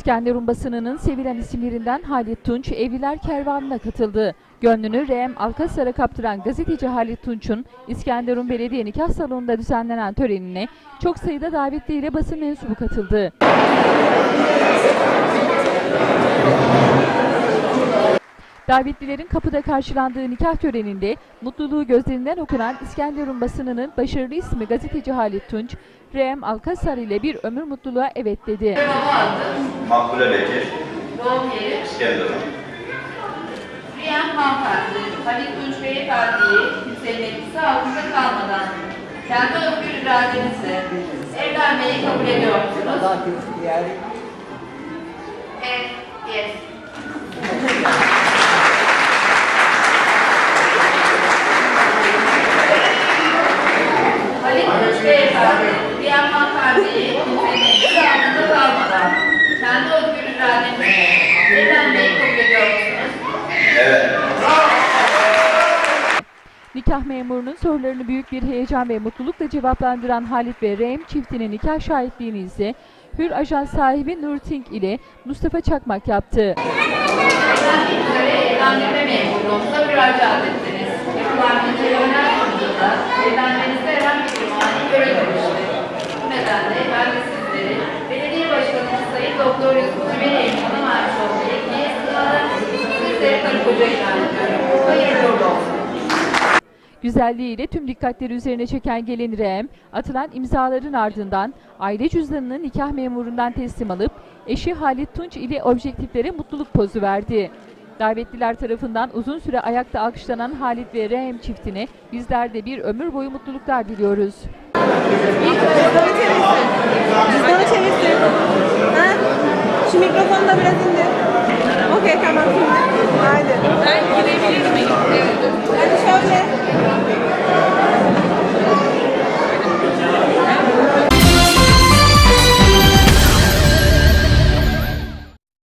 İskenderun basınının sevilen isimlerinden Halit Tunç Evliler Kervanı'na katıldı. Gönlünü Reem Alkasar'a kaptıran gazeteci Halit Tunç'un İskenderun Belediye Nikah Salonu'nda düzenlenen törenine çok sayıda davetliyle basın mensubu katıldı. Davetlilerin kapıda karşılandığı nikah töreninde mutluluğu gözlerinden okunan İskenderun basınının başarılı ismi gazeteci Halit Tunç, Reem Alkasar ile bir ömür mutluluğa evet dedi. Makbule Bekir, doğum yeri, İskenderun. Rüyam hanımefendi, Halit Tunç Beyefendi'yi kimsenin etkisi altında kalmadan kendi özgür iradenizle evlenmeyi kabul ediyor musunuz? Evet, yes. Halit Tunç Beyefendi, Rüyam hanımefendiyi kimsenin etkisi altında kalmadan kendi özgür iradenizle evlenmeyi kabul ediyor musunuz? Evet. Nikah memurunun sorularını büyük bir heyecan ve mutlulukla cevaplandıran Halit ve Reem çiftinin nikah şahitliğini ise Hür Ajans sahibi Nur Tink ile Mustafa Çakmak yaptı. Evlendirme memurluğumuza müracaat ettiniz. Yapılan incelemeler sonucunda evlenmenizde Güzelliğiyle tüm dikkatleri üzerine çeken gelin Reem, atılan imzaların ardından aile cüzdanını nikah memurundan teslim alıp eşi Halit Tunç ile objektiflere mutluluk pozu verdi. Davetliler tarafından uzun süre ayakta alkışlanan Halit ve Reem çiftine bizler de bir ömür boyu mutluluklar diliyoruz. Cüzdanı çevirsin. Şu mikrofonu da biraz indir.